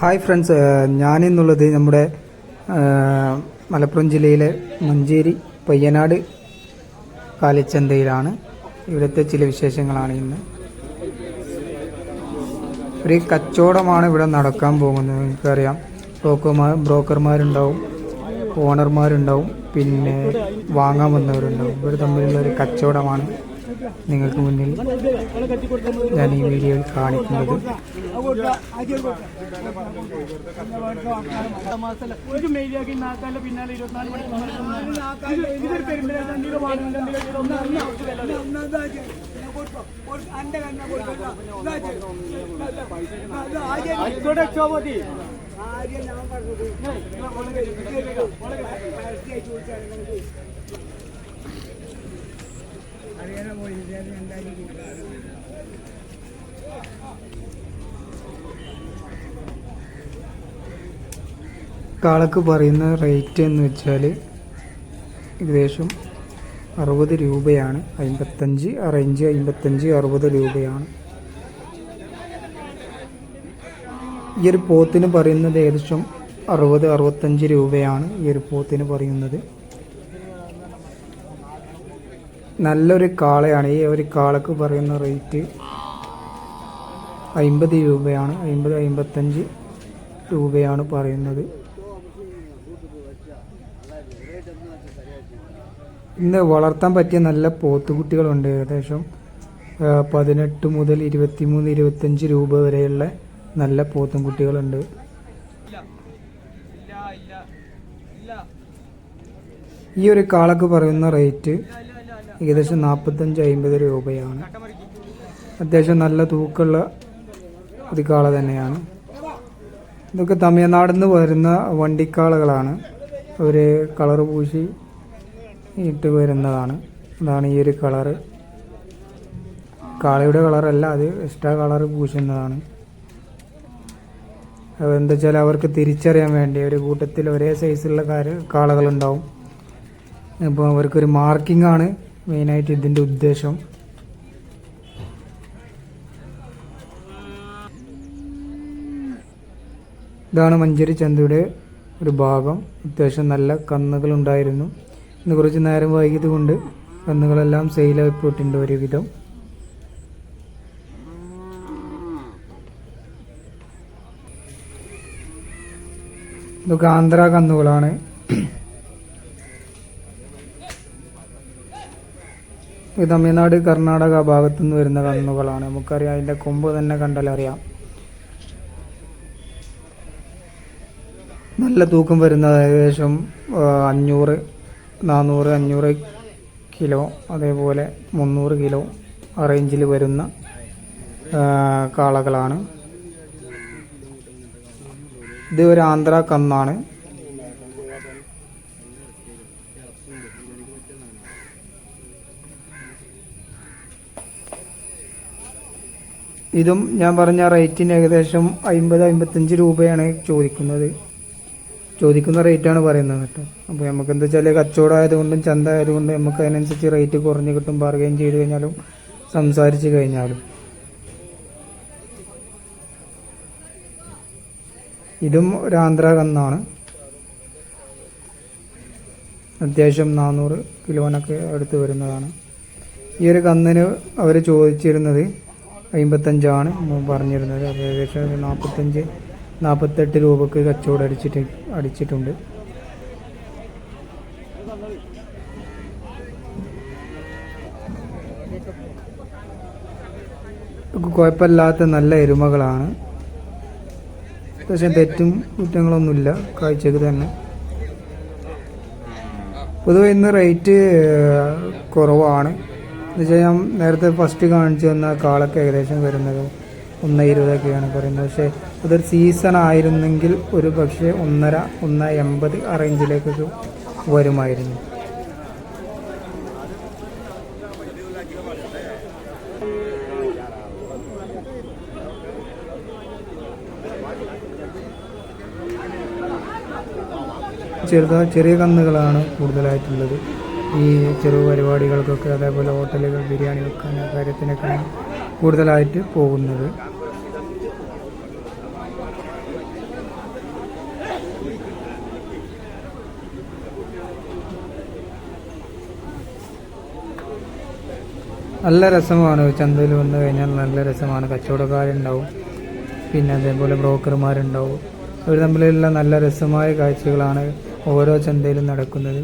Hi friends ഞാനിന്നുള്ളത് നമ്മുടെ മലപ്പുറം ജില്ലയിലെ മഞ്ചേരി പയ്യനാട് കാലിച്ചന്തയിലാണ്. ഇവിടുത്തെ ചില വിശേഷങ്ങളാണ് ഇന്ന്. ഒരു കച്ചവടമാണ് ഇവിടെ നടക്കാൻ പോകുന്നത്. നിങ്ങൾക്കറിയാം ബ്രോക്കർമാർ ബ്രോക്കർമാരുണ്ടാവും ഓണർമാരുണ്ടാവും പിന്നെ വാങ്ങാൻ വന്നവരുണ്ടാവും. ഇവർ തമ്മിലുള്ള ഒരു കച്ചവടമാണ്. നിങ്ങൾക്ക് മുന്നിൽ ഞാൻ ഈ വീഡിയോയിൽ കാണിക്കുന്നത്. ഒരു മെയിലാക്കി നാക്കാല പിന്നാലെ ഇരുപത്തിനാല് കാളക്ക് പറയുന്ന റേറ്റ് എന്ന് വെച്ചാൽ ഏകദേശം അറുപത് രൂപയാണ്. അമ്പത്തഞ്ച് അറേഞ്ച് അമ്പത്തഞ്ച് അറുപത് രൂപയാണ്. ഈ ഒരു പോത്തിന് പറയുന്നത് ഏകദേശം അറുപത് അറുപത്തഞ്ച് രൂപയാണ് ഈ ഒരു പോത്തിന് പറയുന്നത്. നല്ലൊരു കാളയാണ്. ഈ ഒരു കാളക്ക് പറയുന്ന റേറ്റ് അമ്പത് രൂപയാണ്. അമ്പത് അമ്പത്തഞ്ച് രൂപയാണ് പറയുന്നത്. ഇന്ന് വളർത്താൻ പറ്റിയ നല്ല പോത്തുകുട്ടികളുണ്ട്. ഏകദേശം പതിനെട്ട് മുതൽ ഇരുപത്തിമൂന്ന് ഇരുപത്തഞ്ച് രൂപ വരെയുള്ള നല്ല പോത്തുംകുട്ടികളുണ്ട്. ഈ ഒരു കാളക്ക് പറയുന്ന റേറ്റ് ഏകദേശം നാൽപ്പത്തഞ്ച് അമ്പത് രൂപയാണ്. അത്യാവശ്യം നല്ല തൂക്കമുള്ള ഒരു കാള തന്നെയാണ്. ഇതൊക്കെ തമിഴ്നാടിൽ നിന്ന് വരുന്ന വണ്ടിക്കാളകളാണ്. അവർ കളർ പൂശി ഇട്ട് വരുന്നതാണ്. അതാണ് ഈ ഒരു കളറ് കാളയുടെ കളറല്ല അത് എക്സ്ട്രാ കളർ പൂശുന്നതാണ്. എന്താ വെച്ചാൽ അവർക്ക് തിരിച്ചറിയാൻ വേണ്ടി ഒരു കൂട്ടത്തിൽ ഒരേ സൈസുള്ള കാര് കാളകളുണ്ടാവും അപ്പോൾ അവർക്കൊരു മാർക്കിംഗ് ആണ് മെയിനായിട്ട് ഇതിന്റെ ഉദ്ദേശം. ഇതാണ് മഞ്ചേരി ചന്തയുടെ ഒരു ഭാഗം. അത്യാവശ്യം നല്ല കന്നുകൾ ഉണ്ടായിരുന്നു. ഇന്ന് കുറച്ച് നേരം വൈകിയത് കൊണ്ട് കന്നുകളെല്ലാം സെയിലായി പോയിട്ടുണ്ട് ഒരുവിധം. ഇതൊക്കെ ആന്ധ്ര കന്നുകളാണ്. തമിഴ്നാട് കർണാടക ഭാഗത്തു നിന്ന് വരുന്ന കന്നുകളാണ്. നമുക്കറിയാം അതിന്റെ കൊമ്പ് തന്നെ കണ്ടാലറിയാം നല്ല തൂക്കം വരുന്നത് ഏകദേശം അഞ്ഞൂറ് നാനൂറ് അഞ്ഞൂറ് കിലോ അതേപോലെ മുന്നൂറ് കിലോ റേഞ്ചിൽ വരുന്ന കാളകളാണ്. ഇത് ഒരു ആന്ധ്ര കന്നാണ്. ഇതും ഞാൻ പറഞ്ഞ റേറ്റിന് ഏകദേശം അമ്പത് അമ്പത്തഞ്ച് രൂപയാണ് ചോദിക്കുന്നത്. ചോദിക്കുന്ന റേറ്റാണ് പറയുന്നത് കേട്ടോ. അപ്പോൾ നമുക്ക് എന്താ വെച്ചാൽ കച്ചവടം ആയതുകൊണ്ടും ചന്ത ആയതുകൊണ്ടും നമുക്ക് അതിനനുസരിച്ച് റേറ്റ് കുറഞ്ഞ് കിട്ടും ബാർഗെയിൻ ചെയ്ത് കഴിഞ്ഞാലും സംസാരിച്ച് കഴിഞ്ഞാലും. ഇതും ഒരു കന്നാണ്. അത്യാവശ്യം നാനൂറ് കിലോനൊക്കെ അടുത്ത് വരുന്നതാണ്. ഈ ഒരു കന്നിന് അവർ ചോദിച്ചിരുന്നത് അമ്പത്തഞ്ചാണ് പറഞ്ഞിരുന്നത്. അപ്പോൾ ഏകദേശം നാൽപ്പത്തഞ്ച് നാൽപ്പത്തെട്ട് രൂപക്ക് കച്ചവടം അടിച്ചിട്ട് അടിച്ചിട്ടുണ്ട്. കുഴപ്പമില്ലാത്ത നല്ല എരുമകളാണ്. പക്ഷെ തെറ്റും കുറ്റങ്ങളൊന്നുമില്ല കാഴ്ചക്ക് തന്നെ. പൊതുവെ ഇന്ന് റേറ്റ് കുറവാണ്. എന്നുവെച്ചാൽ ഞാൻ നേരത്തെ ഫസ്റ്റ് കാണിച്ചു തന്ന കാളൊക്കെ ഏകദേശം വരുന്നത് ഒന്ന് ഇരുപതൊക്കെയാണ് പറയുന്നത്. പക്ഷേ അതൊരു സീസൺ ആയിരുന്നെങ്കിൽ ഒരു പക്ഷേ ഒന്നര ഒന്ന് എൺപത് ആ റേഞ്ചിലേക്കൊക്കെ വരുമായിരുന്നു. ചെറുത ചെറിയ കന്നുകളാണ് കൂടുതലായിട്ടുള്ളത്. ഈ ചെറു പരിപാടികൾക്കൊക്കെ അതേപോലെ ഹോട്ടലുകൾ ബിരിയാണി വെക്കാൻ കാര്യത്തിനൊക്കെയാണ് കൂടുതലായിട്ട് പോകുന്നത്. നല്ല രസമാണ്. ചന്തയിൽ വന്നു കഴിഞ്ഞാൽ നല്ല രസമാണ്. കച്ചവടക്കാരുണ്ടാവും. പിന്നെ അതേപോലെ ബ്രോക്കർമാരുണ്ടാവും. അവർ തമ്മിലുള്ള നല്ല രസമായ കാഴ്ചകളാണ് ഓരോ ചന്തയിലും നടക്കുന്നത്.